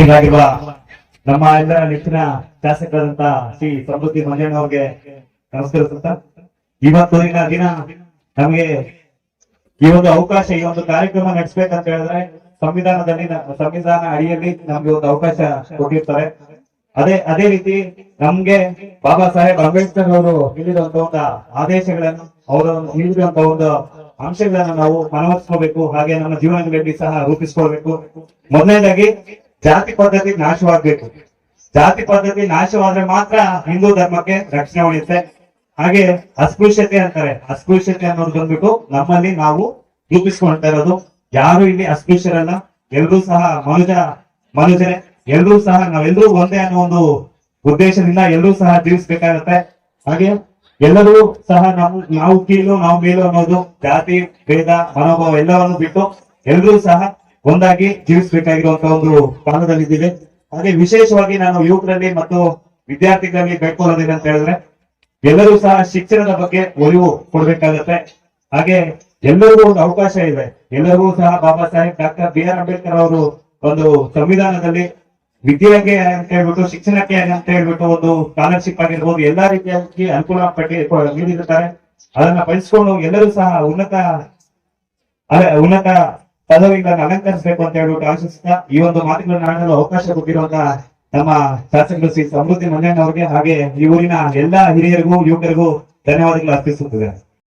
ಶ್ರೀರಾಗಿರುವ ನಮ್ಮ ಎಲ್ಲ ನೆಚ್ಚಿನ ಶಾಸಕರಾದಂತ ಶ್ರೀ ಸಮೃದ್ಧಿ ಮಂಜಣ್ಣ ಅವ್ರಿಗೆ ನಮಸ್ಕರಿಸುತ್ತ ಇವತ್ತಿನ ದಿನ ನಮಗೆ ಈ ಒಂದು ಅವಕಾಶ, ಈ ಒಂದು ಕಾರ್ಯಕ್ರಮ ನಡೆಸ್ಬೇಕಂತ ಹೇಳಿದ್ರೆ ಸಂವಿಧಾನದಲ್ಲಿ, ಸಂವಿಧಾನ ಅಡಿಯಲ್ಲಿ ನಮ್ಗೆ ಒಂದು ಅವಕಾಶ ಕೊಟ್ಟಿರ್ತಾರೆ. ಅದೇ ಅದೇ ರೀತಿ ನಮ್ಗೆ ಬಾಬಾ ಸಾಹೇಬ್ ಅಂಬೇಡ್ಕರ್ ಅವರು ನೀಡಿರುವಂತ ಒಂದು ಆದೇಶಗಳನ್ನು ಅವರ ನೀಡಿರುವಂತ ಒಂದು ಅಂಶಗಳನ್ನ ನಾವು ಮನವರಿಸ್ಕೋಬೇಕು, ಹಾಗೆ ನಮ್ಮ ಜೀವನದಲ್ಲಿ ಸಹ ರೂಪಿಸ್ಕೊಳ್ಬೇಕು. ಮೊದಲನೇದಾಗಿ ಜಾತಿ ಪದ್ಧತಿ ನಾಶವಾಗ್ಬೇಕು. ಜಾತಿ ಪದ್ಧತಿ ನಾಶವಾದ್ರೆ ಮಾತ್ರ ಹಿಂದೂ ಧರ್ಮಕ್ಕೆ ರಕ್ಷಣೆ ಉಳಿಯುತ್ತೆ ಹಾಗೆ ಅಸ್ಪೃಶ್ಯತೆ ಅಂತಾರೆ. ಅಸ್ಪೃಶ್ಯತೆ ಅನ್ನೋದು ಬಂದ್ಬಿಟ್ಟು ನಮ್ಮಲ್ಲಿ ನಾವು ರೂಪಿಸ್ಕೊಳ್ತಾ ಇರೋದು. ಯಾರು ಇಲ್ಲಿ ಅಸ್ಪೃಶ್ಯರಲ್ಲ? ಎಲ್ರೂ ಸಹ ಮನುಜ, ಮನುಜರೇ. ಎಲ್ರೂ ಸಹ ನಾವೆಲ್ಲರೂ ಒಂದೇ ಅನ್ನೋ ಒಂದು ಉದ್ದೇಶದಿಂದ ಎಲ್ಲರೂ ಸಹ ಜೀವಿಸ್ಬೇಕಾಗತ್ತೆ. ಹಾಗೆ ಎಲ್ಲರೂ ಸಹ ನಾವು ನಾವು ಕೀಳು, ನಾವು ಮೇಲು ಅನ್ನೋದು ಜಾತಿ, ಭೇದ, ಮನೋಭಾವ ಎಲ್ಲವನ್ನು ಬಿಟ್ಟು ಎಲ್ಲರೂ ಸಹ ಒಂದಾಗಿ ಜೀವಿಸಬೇಕಾಗಿರುವಂತಹ ಒಂದು ಕಾಲದಲ್ಲಿದ್ದೇವೆ ಹಾಗೆ ವಿಶೇಷವಾಗಿ ನಾನು ಯುವಕರಲ್ಲಿ ಮತ್ತು ವಿದ್ಯಾರ್ಥಿಗಳಲ್ಲಿ ಬೇಡ್ಕೊಳ್ಳೋದೇನೆ ಅಂತ ಹೇಳಿದ್ರೆ, ಎಲ್ಲರೂ ಸಹ ಶಿಕ್ಷಣದ ಬಗ್ಗೆ ಒಲಿವು ಕೊಡ್ಬೇಕಾಗತ್ತೆ. ಹಾಗೆ ಎಲ್ಲರಿಗೂ ಒಂದು ಅವಕಾಶ ಇದೆ. ಎಲ್ಲರಿಗೂ ಸಹ Baba Saheb doctor B R Ambedkar ಅವರು ಒಂದು ಸಂವಿಧಾನದಲ್ಲಿ ವಿದ್ಯೆಗೆ ಅಂತ ಹೇಳ್ಬಿಟ್ಟು, ಶಿಕ್ಷಣಕ್ಕೆ ಅಂತ ಹೇಳ್ಬಿಟ್ಟು ಒಂದು ಸ್ಕಾಲರ್ಶಿಪ್ ಆಗಿರ್ಬೋದು, ಎಲ್ಲಾ ರೀತಿಯಾಗಿ ಅನುಕೂಲ ಪಟ್ಟಿ ನೀಡಿರುತ್ತಾರೆ. ಅದನ್ನ ಬಳಸ್ಕೊಂಡು ಎಲ್ಲರೂ ಸಹ ಉನ್ನತ ಉನ್ನತ ಪದವಿಗಳನ್ನು ಅಲಂಕರಿಸಬೇಕು ಅಂತ ಹೇಳ್ಬಿಟ್ಟು ಆಶಿಸ್ತಾ ಈ ಒಂದು ಮಾತುಗಳನ್ನು ಆಡಲು ಅವಕಾಶ ಕೊಟ್ಟಿರುವಂತಹ ನಮ್ಮ ಶಾಸಕರು ಶ್ರೀ ಸಮೃದ್ಧಿ ಮಂಜಣ್ಣ ಹಾಗೆ ಈ ಊರಿನ ಎಲ್ಲಾ ಹಿರಿಯರಿಗೂ, ಯುವಕರಿಗೂ ಧನ್ಯವಾದಗಳು ಅರ್ಪಿಸುತ್ತಿದೆ